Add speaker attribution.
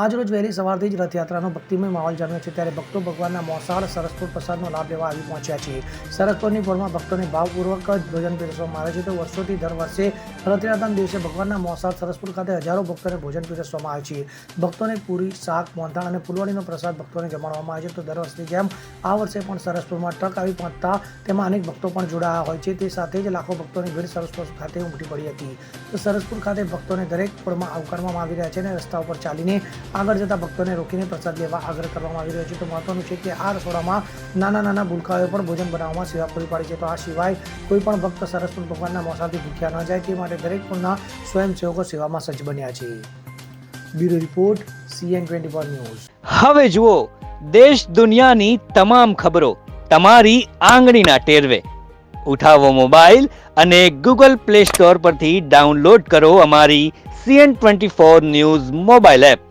Speaker 1: આજરોજ વહેલી સવારથી જ રથયાત્રાનો ભક્તિમય માહોલ જામ્યો છે ત્યારે ભક્તો ભગવાનના મોસાળ સરસપુર પ્રસાદનો લાભ લેવા આવી પહોંચ્યા છે. સરસપુરની ફળમાં ભક્તોને ભાવપૂર્વક જ ભોજન પીરસવામાં આવે છે. તો વર્ષોથી દર વર્ષે રથયાત્રાના દિવસે ભગવાનના મોસાળ સરસપુર ખાતે હજારો ભક્તોને ભોજન પીરસવામાં આવે છે. ભક્તોને પૂરી, શાક મોંધાણ અને ફૂલવાડીનો પ્રસાદ ભક્તોને જમાડવામાં આવે છે. તો દર વર્ષની જેમ આ વર્ષે પણ સરસપુરમાં ટ્રક આવી પહોંચતા તેમાં અનેક ભક્તો પણ જોડાયા હોય છે. તે સાથે જ લાખો ભક્તોની ભીડ સરસપુર ખાતે ઉમટી પડી હતી. તો સરસપુર ખાતે ભક્તોને દરેક પોળમાં આવકારવામાં આવી રહ્યા છે અને રસ્તા ઉપર ચાલીને આગળ જતા ભક્તોને રોકીને પ્રસાદ લેવા આગ્રહ કરવામાં આવી રહ્યો છે. તો મહત્વનું છે કે આ રસોડામાં નાના નાના ભૂલકાઓએ પણ ભોજન બનાવવામાં સેવા પૂરી પાડી છે. તો આ સિવાય કોઈ પણ ભક્ત સરસ્વત ભગવાનના મોસાથી ભૂખ્યા ન જાય તે માટે દરેક પૂરના સ્વયંસેવકો સેવામાં સજ્જ બન્યા છે. Bureau report CN twenty four news.
Speaker 2: હવે જુઓ, દેશ દુનિયાની તમામ ખબરો તમારી આંગળીના ટેરવે. ઉઠાવો મોબાઈલ અને ગૂગલ પ્લે સ્ટોર પરથી ડાઉનલોડ કરો અમારી CN twenty four news mobile app.